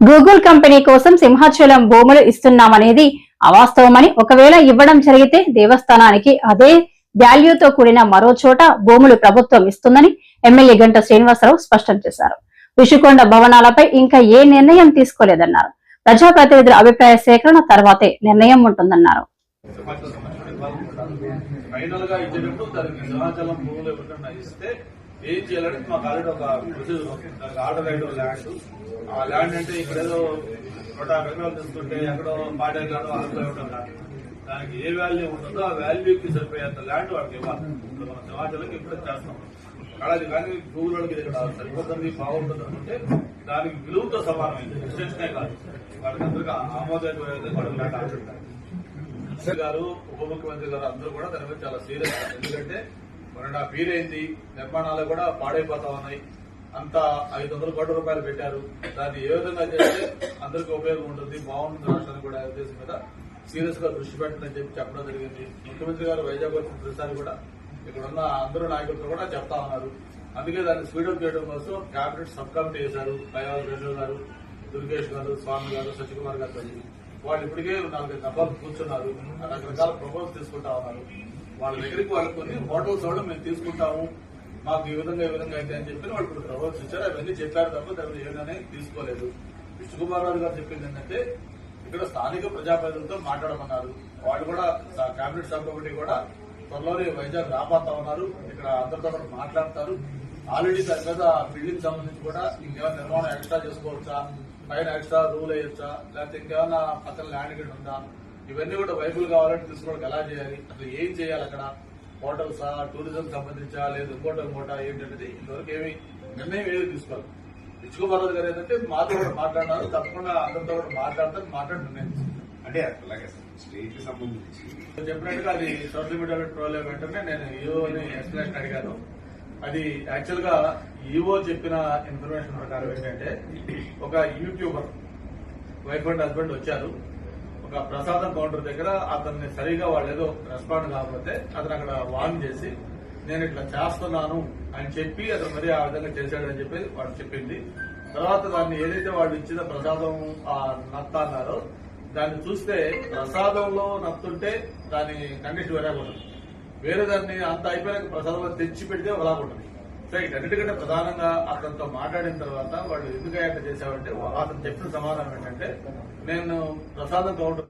Google company కోసం సింహాచలం భూములు ఇస్తున్నామనేది అవాస్తవమని ఒకవేళ ఇవ్వడం జరిగితే దేవస్థానానికి అదే వాల్యూతో కూడిన మరో చోట భూములు ప్రభుత్వం ఇస్తుందని ఎమ్మెల్యే గంట శ్రీనివాసరావు స్పష్టం చేశారు. ఋషికొండ భవనాలపై ఇంకా ఏ నిర్ణయం తీసుకోలేదన్నారు. ప్రజాప్రతినిధుల అభిప్రాయ సేకరణ తర్వాతే నిర్ణయం ఉంటుందన్నారు. ఫైనల్గా ఇచ్చేటప్పుడు దానికి సింహాచలం భూములు ఎవరికన్నా ఇస్తే ఏం చేయాలంటే మాకు ఆల్రెడీ ఒక ప్రొసీజర్ దానికి ఆర్డర్ అయిన ల్యాండ్. ఆ ల్యాండ్ అంటే ఇక్కడ ఏదో నూట ఎకరాలు తీసుకుంటే ఎక్కడో పాడేకాడో అరవై ఉండదు దానికి ఏ వాల్యూ ఉంటుందో ఆ వాల్యూకి సరిపోయేంత ల్యాండ్ వాడికి ఇవ్వాలి. మన సమాజంలోకి ఇప్పుడు చేస్తాం అలాగే కానీ గూగుల్ అడిగి ఇక్కడ సరిపోతుంది బాగుంటుంది అనుకుంటే దానికి విలువతో సమానమైంది. ఎక్స్టెన్షనే కాదు. వాడికి అందరికీ ఆమోదయోగ్యమైనది వాళ్ళకి ల్యాండ్ ఆడుతుంటారు గారు ఉప ముఖ్యమంత్రి గారు అందరూ కూడా దాని మీద చాలా సీరియస్ ఎందుకంటే మన నా అయింది నిర్మాణాలు కూడా పాడైపోతా ఉన్నాయి. అంత ఐదు వందల కోట్ల రూపాయలు పెట్టారు. దాన్ని ఏ విధంగా చేస్తే అందరికీ ఉపయోగం ఉంటుంది బాగుంటుంది రాష్ట్రానికి కూడా ఉద్దేశం మీద సీరియస్గా దృష్టి పెట్టండి చెప్పి చెప్పడం జరిగింది. ముఖ్యమంత్రి గారు వైజాగ్ వచ్చిన ప్రతిసారి కూడా ఇక్కడ ఉన్న అందరూ నాయకులతో కూడా చెప్తా ఉన్నారు. అందుకే దాన్ని స్పీడప్ చేయడం కోసం క్యాబినెట్ సబ్ కమిటీ చేశారు కైలాస్ రెడ్డి గారు దుర్గేష్ గారు స్వామి గారు సత్యకుమార్ గారు వాళ్ళు ఇప్పటికే నాలుగైదు డబ్బాలు కూర్చున్నారు. రకరకాల ప్రపోజల్ తీసుకుంటా ఉన్నారు. వాళ్ళ దగ్గరికి వాళ్ళకి కొన్ని హోటల్స్ కూడా మేము తీసుకుంటాము. మాకు ఈ విధంగా ఈ విధంగా అయితే అని చెప్పి వాళ్ళు ఇప్పుడు ప్రపోజల్స్ ఇచ్చారు. అవన్నీ చెప్పారు తప్ప దాని ఏదైనా తీసుకోలేదు. విష్ణుకుమారరావు గారు చెప్పింది ఏంటంటే ఇక్కడ స్థానిక ప్రజాప్రతినిధులతో మాట్లాడమన్నారు. వాళ్ళు కూడా కేబినెట్ సబ్ కమిటీ కూడా త్వరలోనే వైజాగ్ రాబోతా ఉన్నారు. ఇక్కడ అందరితో కూడా మాట్లాడతారు. ఆల్రెడీ దాని మీద బిల్డింగ్ సంబంధించి కూడా ఇంకేమైనా నిర్మాణం ఎక్స్ట్రా చేసుకోవచ్చా? పైన ఎక్స్ట్రా రూల్ వేయొచ్చా? లేకపోతే ఇంకేమైనా పక్కన ల్యాండ్ గేట్ ఉందా? ఇవన్నీ కూడా వైబుల్ కావాలంటే తీసుకోవడానికి ఎలా చేయాలి? అసలు ఏం చేయాలి అక్కడ? హోటల్సా టూరిజం సంబంధించా లేదా ఇంకోట ఇంకోట ఏంటనేది ఇంతవరకు ఏమి నిర్ణయం ఏది తీసుకోవాలి విష్ణుకుమార్ గారు ఏంటంటే మాతో కూడా మాట్లాడినారు తప్పకుండా అందరితో కూడా మాట్లాడతారు మాట్లాడి నిర్ణయం అంటే అలాగే స్టేట్ సంబంధించి. చెప్పినట్టుగా అది సోషల్ మీడియాలో ట్రోల్ వెంటనే నేను ఈఓని ఎక్స్ప్లెనేషన్ అడిగాను. అది యాక్చువల్గా ఈఓ చెప్పిన ఇన్ఫర్మేషన్ ప్రకారం ఏంటంటే ఒక యూట్యూబర్ వైఫ్ అండ్ హస్బెండ్ వచ్చారు. ఒక ప్రసాదం కౌంటర్ దగ్గర అతన్ని సరిగా వాళ్ళు ఏదో రెస్పాండ్ కాకపోతే అతను అక్కడ వార్న్ చేసి నేను ఇట్లా చేస్తున్నాను అని చెప్పి అతను మరి ఆ విధంగా చేశాడని చెప్పి వాడు చెప్పింది. తర్వాత దాన్ని ఏదైతే వాళ్ళు ఇచ్చిన ప్రసాదం ఆ నత్త అన్నారో దాన్ని చూస్తే ప్రసాదంలో నత్తుంటే దాని కండిషన్ వేరే ఉంటుంది. వేరే దాన్ని అంత అయిపోయాక ప్రసాదంలో తెచ్చి పెడితే ఒకలాగా ఉంటుంది. సో ఇటన్నిటికంటే ప్రధానంగా అతనితో మాట్లాడిన తర్వాత వాళ్ళు ఎందుకు చేశావంటే అతను చెప్పిన సమాధానం ఏంటంటే నేను ప్రసాదం కౌంటర్